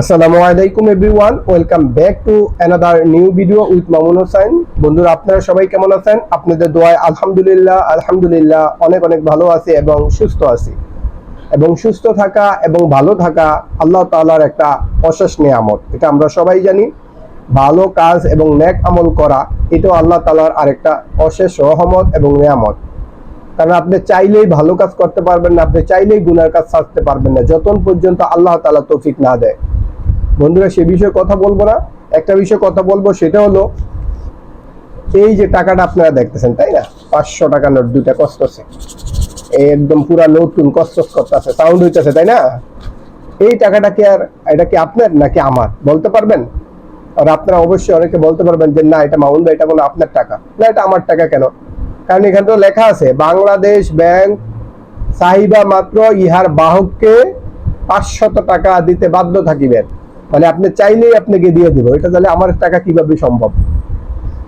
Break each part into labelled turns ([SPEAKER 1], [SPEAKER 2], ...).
[SPEAKER 1] আসসালামু আলাইকুম everyone welcome back to another new video with Mamun Hossain বন্ধুরা, আপনারা সবাই কেমন আছেন? আপনাদের দোয়ায় আলহামদুলিল্লাহ আলহামদুলিল্লাহ, অনেক অনেক ভালো আছি এবং সুস্থ আছি। এবং সুস্থ থাকা এবং ভালো থাকা আল্লাহ তাআলার একটা অশেষ নিয়ামত। এটা আমরা সবাই জানি। ভালো কাজ এবং নেক আমল করা, এটাও আল্লাহ তালার আরেকটা অশেষ রহমত এবং নিয়ামত। কারণ আপনি চাইলেই ভালো কাজ করতে পারবেন না, আপনি চাইলেই গুনার কাজ ছাড়তে পারবেন না। যতক্ষণ পর্যন্ত আল্লাহ তাআলা তৌফিক না দেয়। বন্ধুরা, সে বিষয়ে কথা বলব না। একটা বিষয়ে কথা বলব, সেটা হলো, এই যে টাকাটা আপনারা দেখতেছেন, তাই না? পাঁচশো টাকা নোট, দুইটা কষ্টছে এই একদম পুরা নতুন কষ্ট করতেছে সাউন্ড হইতেছে, তাই না? এই টাকাটা কি আর, এটা কি আপনার নাকি আমার? বলতে পারবেন? আর আপনারা অবশ্যই অনেকে বলতে পারবেন যে, না, এটা মাউন ভাই, এটা কোনো আপনার টাকা। না, এটা আমার টাকা কেন? কারণ এখানে তো লেখা আছে, বাংলাদেশ ব্যাংক চাহিদা মাত্র ইহার বাহককে পাঁচশত টাকা দিতে বাধ্য থাকিবেন। মানে আপনি চাইলেই আপনাকে দিয়ে দিব। এটা তাহলে আমার টাকা কীভাবে সম্ভব?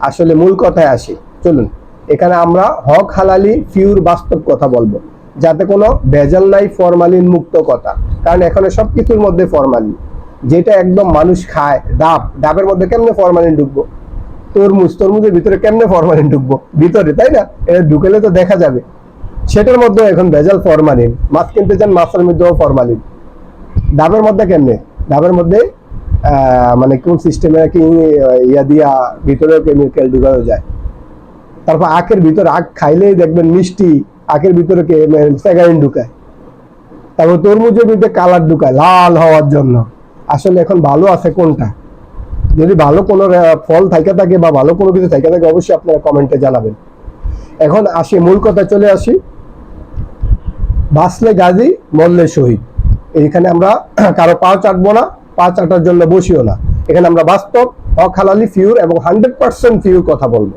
[SPEAKER 1] আসলে মূল কথায় আসি। চলুন, এখানে আমরা হক, হালালি, ফিউর, বাস্তব কথা বলব। যাতে কোনো ভেজাল নাই, ফরমালিন মুক্ত কথা। কারণ এখানে সবকিছুর মধ্যে ফরমালিন। যেটা একদম মানুষ খায়, ডাব। ডাবের মধ্যে কেমনে ফরমালিন ঢুকবো? তরমুজ। তরমুজের ভিতরে কেমনে ফরমালিন ঢুকবো? ভিতরে, তাই না? এটা ঢুকেলে তো দেখা যাবে। সেটার মধ্যে এখন ভেজাল ফরমালিন। মাছ কিনতে চান, মাছের মধ্যেও ফরমালিন। ডাবের মধ্যে কেমনে? ডাবের মধ্যে মানে কোন সিস্টেমে কি ইয়া দিয়া ভিতরেও কেমিক্যাল ঢুকানো যায়? তারপর আখের ভিতর আখ খাইলেই দেখবেন মিষ্টি, আখের ভিতরে স্যাগারিন ঢুকায়। তারপর তরমুজের ভিতরে কালার ঢুকায় লাল হওয়ার জন্য। আসলে এখন ভালো আছে কোনটা? যদি ভালো কোনো ফল থাকে থাকে বা ভালো কোনো কিছু থাকে থাকে অবশ্যই আপনারা কমেন্টে জানাবেন। এখন আসি, মূল কথা চলে আসি। বাঁচলে গাজী মরলে শহীদ। এইখানে আমরা কারও পাও চাটবো না। পা আটার জন্য বসিও না। এখানে আমরা বাস্তব হক হালালি ফিউর এবং হান্ড্রেড পার্সেন্ট ফিউর কথা বলব।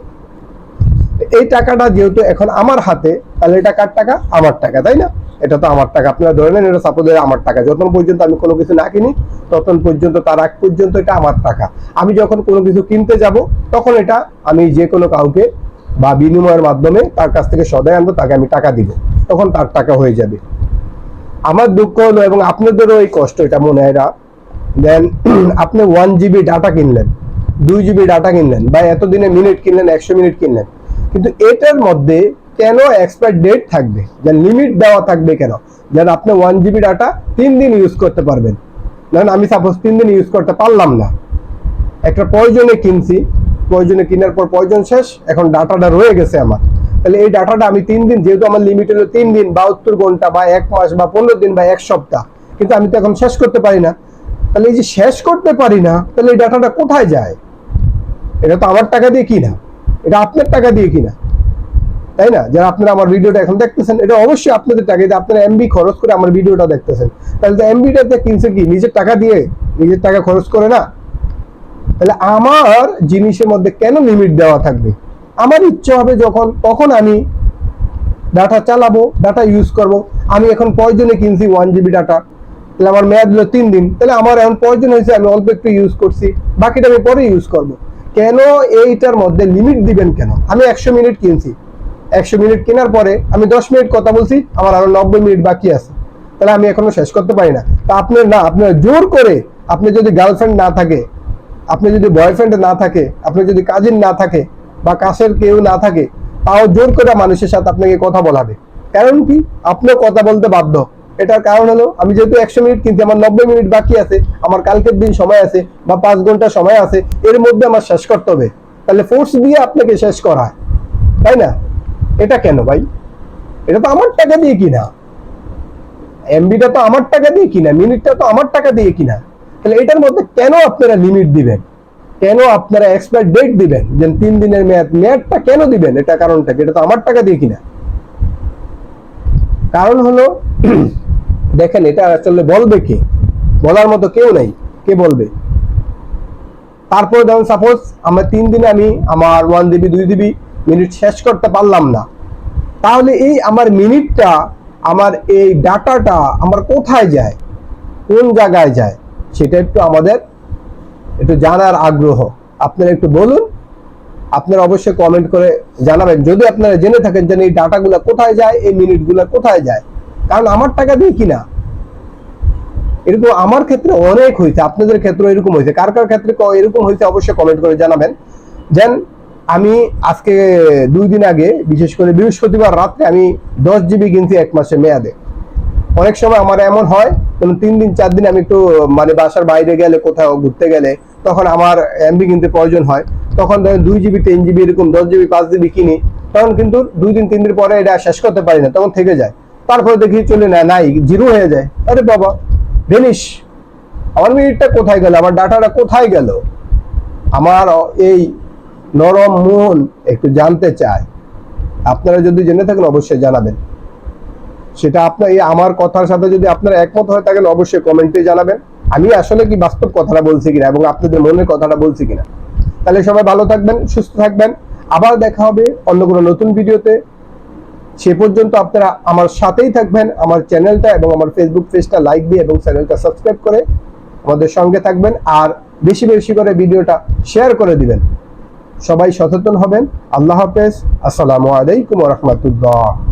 [SPEAKER 1] এই টাকাটা যেহেতু এখন আমার হাতে, তাহলে এটা কার টাকা? আমার টাকা, তাই না? এটা তো আমার টাকা। আপনারা ধরে নেন, এটা সাপোজ আমার টাকা। যতক্ষণ পর্যন্ত আমি কোনো কিছু না কিনি, ততক্ষণ পর্যন্ত, তার আগ পর্যন্ত এটা আমার টাকা। আমি যখন কোনো কিছু কিনতে যাব, তখন এটা আমি যে কোনো কাউকে বা বিনিময়ের মাধ্যমে তার কাছ থেকে সদায় আনব, তাকে আমি টাকা দিব। তখন তার টাকা হয়ে যাবে। আমার দুঃখ হলো এবং আপনাদেরও এই কষ্ট, এটা মনে হয় দেন আপনি ওয়ান জিবি ডাটা কিনলেন, দুই জিবি ডাটা কিনলেন, বা এতদিনে মিনিট কিনলেন, একশো মিনিট কিনলেন। কিন্তু এটার মধ্যে কেন এক্সপায়ার ডেট থাকবে? যে লিমিট দেওয়া থাকবে কেন? যেন আপনি ওয়ান জিবি ডাটা তিন দিন ইউজ করতে পারবেন। ধরেন আমি সাপোজ তিন দিন ইউজ করতে পারলাম না। একটা প্রয়োজনে কিনছি, প্রয়োজনে কেনার পর প্রয়োজন শেষ, এখন ডাটাটা রয়ে গেছে আমার। তাহলে এই ডাটাটা আমি তিন দিন, যেহেতু আমার লিমিট হলো তিন দিন বাহাত্তর ঘণ্টা, বা এক মাস, বা পনেরো দিন, বা এক সপ্তাহ, কিন্তু আমি তো এখন শেষ করতে পারি না। তাহলে এই যে শেষ করতে পারি না, তাহলে এই ডাটাটা কোথায় যায়? এটা তো আমার টাকা দিয়ে কিনা? এটা আপনার টাকা দিয়ে কিনা? তাই না? যারা আপনারা আমার ভিডিওটা এখন দেখতেছেন, এটা অবশ্যই আপনাদের টাকা দিয়ে আপনারা এমবি খরচ করে আমার ভিডিওটা দেখতেছেন। তাহলে তো এমবিটাতে কিনছে কি? নিজের টাকা দিয়ে? নিজের টাকা খরচ করে না? তাহলে আমার জিনিসের মধ্যে কেন লিমিট দেওয়া থাকবে? আমার ইচ্ছে হবে যখন, তখন আমি ডাটা চালাবো ডাটা ইউজ করব। আমি এখন প্রয়োজনে কিনছি? ওয়ান জিবি ডাটা তাহলে আমার মেয়াদ হলো তিন দিন। তাহলে আমার এখন প্রয়োজন হয়েছে, আমি অল্প একটু ইউজ করছি, বাকিটা আমি পরে ইউজ করব। কেন এইটার মধ্যে লিমিট দিবেন কেন? আমি একশো মিনিট কিনছি। একশো মিনিট কেনার পরে আমি দশ মিনিট কথা বলছি, আমার আরও নব্বই মিনিট বাকি আছে। তাহলে আমি এখনও শেষ করতে পারি না। তা আপনার না, আপনার জোর করে আপনি যদি গার্লফ্রেন্ড না থাকে, আপনি যদি বয়ফ্রেন্ড না থাকে, আপনি যদি কাজিন না থাকে বা কাছের কেউ না থাকে, তাও জোর করে মানুষের সাথে আপনাকে কথা বলাবে। কারণ কি? আপনিও কথা বলতে বাধ্য। এটার কারণ হলো, আমি যেহেতু একশো মিনিট কিনছি, আমার নব্বই মিনিট বাকি আছে, আমার কালকের দিন সময় আছে বা পাঁচ ঘণ্টা সময় আছে, এর মধ্যে আমার শেষ করতে হবে। তাহলে ফোর্স দিয়ে আপনাকে শেষ করায় তাই না? এটা কেন ভাই? এটা তো আমার টাকা দিয়ে কিনা। এমবিটা তো আমার টাকা দিয়ে কিনা, মিনিটটা তো আমার টাকা দিয়ে কিনা। তাহলে এটার মধ্যে কেন আপনারা লিমিট দিবেন? কেন আপনারা এক্সপায়ার ডেট দিবেন? যে তিন দিনের মেয়াদ, মেয়াদটা কেন দিবেন? এটা কারণটা? এটা তো আমার টাকা দিয়ে কিনা। কারণ হলো দেখেন, এটা আসলে বলবে কে? বলার মতো কেউ নাই। কে বলবে? তারপরে ধরুন সাপোজ আমার তিন দিনে আমি আমার ওয়ান জিবি দুই জিবি মিনিট শেষ করতে পারলাম না। তাহলে এই আমার মিনিটটা আমার এই ডাটাটা আমার কোথায় যায়? কোন জায়গায় যায়? সেটা একটু আমাদের একটু জানার আগ্রহ। আপনারা একটু বলুন। আপনারা অবশ্যই কমেন্ট করে জানাবেন। যদি আপনারা জেনে থাকেন যে এই ডাটাগুলো কোথায় যায়, এই মিনিটগুলো কোথায় যায় কারণ আমার টাকা দিয়ে কিনা এরকম আমার ক্ষেত্রে অনেক হয়েছে, আপনাদের ক্ষেত্রে এরকম হয়েছে। কার কার ক্ষেত্রে এরকম হয়েছে অবশ্যই কমেন্ট করে জানাবেন। যেন আমি আজকে দুই দিন আগে, বিশেষ করে বৃহস্পতিবার রাত্রে, আমি দশ জিবি কিনছি এক মাসের মেয়াদে। অনেক সময় আমার এমন হয় যেমন তিন দিন, চার দিন আমি একটু মানে বাসার বাইরে গেলে, কোথাও ঘুরতে গেলে, তখন আমার এমবি কিনতে প্রয়োজন হয়। তখন ধরেন দুই জিবি তিন জিবি এরকম দশ জিবি পাঁচ জিবি কিনি, তখন কিন্তু দুই দিন, তিন দিন পরে এটা শেষ করতে পারি না, তখন থেকে যায়। তারপরে দেখি চলে না নাই, জিরো হয়ে যায়। আরে বাবা, ভেনিস, আমার মিনিটটা কোথায় গেল? আমার ডাটাটা কোথায় গেল? আমার এই নরম মন একটু জানতে চায়। আপনারা যদি জেনে থাকেন, অবশ্যই জানাবেন। সেটা আপনার, এই আমার কথার সাথে যদি আপনারা একমত হয়ে থাকেন, অবশ্যই কমেন্টে জানাবেন। আমি আসলে কি বাস্তব কথাটা বলছি কিনা এবং আপনাদের মনের কথাটা বলছি কিনা। তাহলে সবাই ভালো থাকবেন, সুস্থ থাকবেন। আবার দেখা হবে অন্য কোনো নতুন ভিডিওতে। সে পর্যন্ত আপনারা আমার সাথেই থাকবেন, আমার চ্যানেলটা এবং আমার ফেসবুক পেজটা লাইক দিয়ে এবং চ্যানেলটা সাবস্ক্রাইব করে আমাদের সঙ্গে থাকবেন আর বেশি বেশি করে ভিডিওটা শেয়ার করে দিবেন। সবাই সচেতন হবেন। আল্লাহ হাফেজ। আসসালামু আলাইকুম রহমতুল্লাহ।